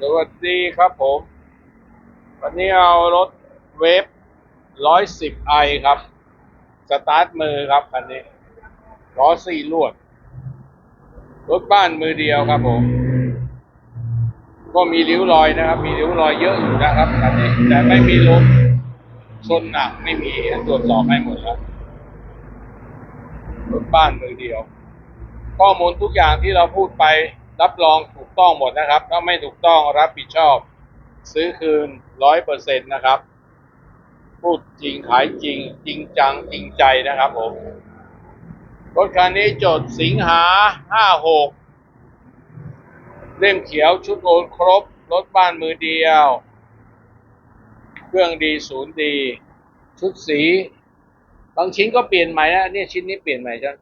สวัสดีครับผม วันนี้เอารถเวฟร้อยสิบไอครับ สตาร์ทมือครับคันนี้ล้อสี่ลวด รถบ้านมือเดียวครับผม ก็มีริ้วรอยนะครับ มีริ้วรอยเยอะอยู่นะครับคันนี้ แต่ไม่มีลมชนหนักไม่มีตรวจสอบให้หมดแล้วรถบ้านมือเดียว ข้อมูลทุกอย่างที่เราพูดไป รับรองถูกต้องหมดนะครับ ถ้าไม่ถูกต้องรับผิดชอบ ซื้อคืนร้อยเปอร์เซ็นต์นะครับ พูดจริงขายจริง จริงจังจริงใจนะครับผมรถคันนี้จดสิงหาห้าหกเล่มเขียวชุดโอนครบ รถบ้านมือเดียว เครื่องดีศูนย์ดี ชุดสี บางชิ้นก็เปลี่ยนใหม่นะเนี่ยชิ้นนี้เปลี่ยนใหม่ใช่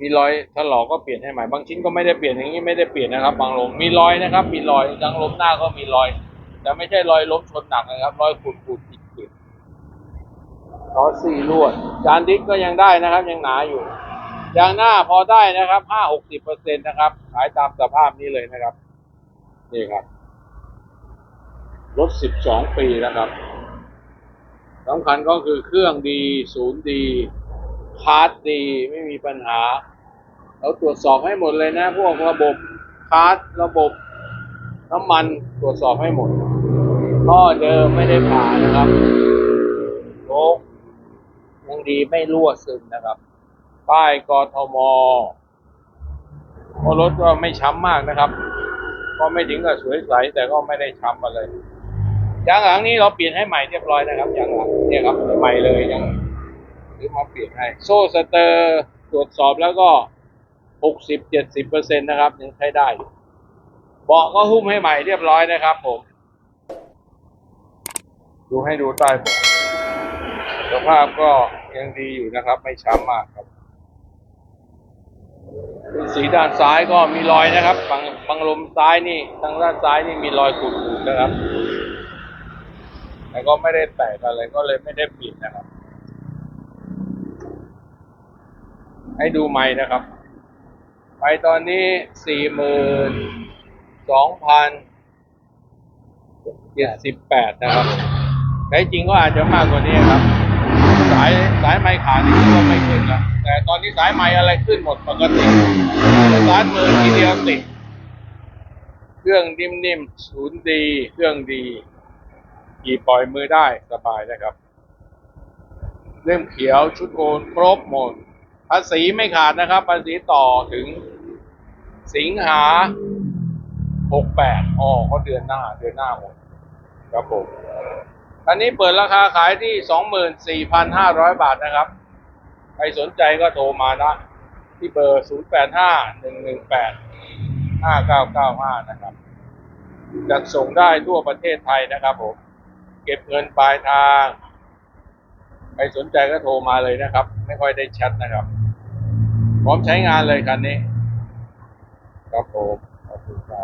มีรอยถลอกก็เปลี่ยนให้ใหม่บางชิ้นก็ไม่ได้เปลี่ยนอย่างนี้ไม่ได้เปลี่ยนนะครับ บางลมมีรอยนะครับ มีรอยดังล้มหน้าก็มีรอย แต่ไม่ใช่รอยล้มชนหนักนะครับ รอยขูดขูดปิดปิดล้อสี่ลวดจานดิสก็ยังได้นะครับ ยังหนาอยู่ยางหน้าพอได้นะครับห้าหกสิบเปอร์เซ็นต์นะครับ ขายตามสภาพนี้เลยนะครับ นี่ครับรถสิบสองปีนะครับสำคัญก็คือเครื่องดีศูนย์ดี พาร์ทดีไม่มีปัญหา เราตรวจสอบให้หมดเลยนะ พวกระบบพาร์ทระบบน้ำมันตรวจสอบให้หมดท่อเดิมไม่ได้ผ่านะครับโลกยังดีไม่รั่วซึมนะครับ ป้ายกทมรถก็ไม่ช้ำมากนะครับ ก็ไม่ถึงกับสวยใสแต่ก็ไม่ได้ช้ำอะไรยางหลังนี้เราเปลี่ยนให้ใหม่เรียบร้อยนะครับยางหลังเนี่ยครับใหม่เลยยัง รือมาเปลี่ยนให้ โซ่สเตอร์ตรวจสอบแล้วก็หกสิบเจ็ดสิบเปอร์เซ็นต์นะครับยังใช้ได้เบาะก็หุ้มให้ใหม่เรียบร้อยนะครับผม ดูให้ดูใต้เบาะสภาพก็ยังดีอยู่นะครับ ไม่ช้ำมากครับสีด้านซ้ายก็มีรอยนะครับบังบังลมซ้ายนี่ทางด้านซ้ายนี่มีรอยขูดๆนะครับแต่ก็ไม่ได้แตกอะไรก็เลยไม่ได้ปิดนะครับ ให้ดูไม้นะครับไม้ตอนนี้สี่หมื่นสองพันเจ็ดสิบแปดนะครับแต่จริงก็อาจจะมากกว่านี้ครับ สายสายไม้ขาดนี่ก็ไม่ขึ้นแล้วแต่ตอนนี้สายไม้อะไรขึ้นหมดปกติสาร์ทมือทีเดียวติด เครื่องนิ่มๆศูนย์ดี เครื่องดีขี่ปล่อยมือได้สบายนะครับ เล่มเขียวชุดโอนครบหมดาษีไม่ขาดนะครับ ภาษีต่อถึงสิงหาหกแปดอ๋อเขาเดือนหน้า เดือนหน้าหมดครับผมอันนี้เปิดราคาขายที่สองหมื่นสี่พันห้าร้อยบาทนะครับ ใครสนใจก็โทรมานะ ที่เบอร์ศูนย์แปดห้าหนึ่งหนึ่งแปดห้าเก้าเก้าห้านะครับ จัดส่งได้ทั่วประเทศไทยนะครับผม เก็บเงินปลายทาง ใครสนใจก็โทรมาเลยนะครับ ไม่ค่อยได้แชทนะครับ พร้อมใช้งานเลยคันนี้ครับผมขอบคุณครับ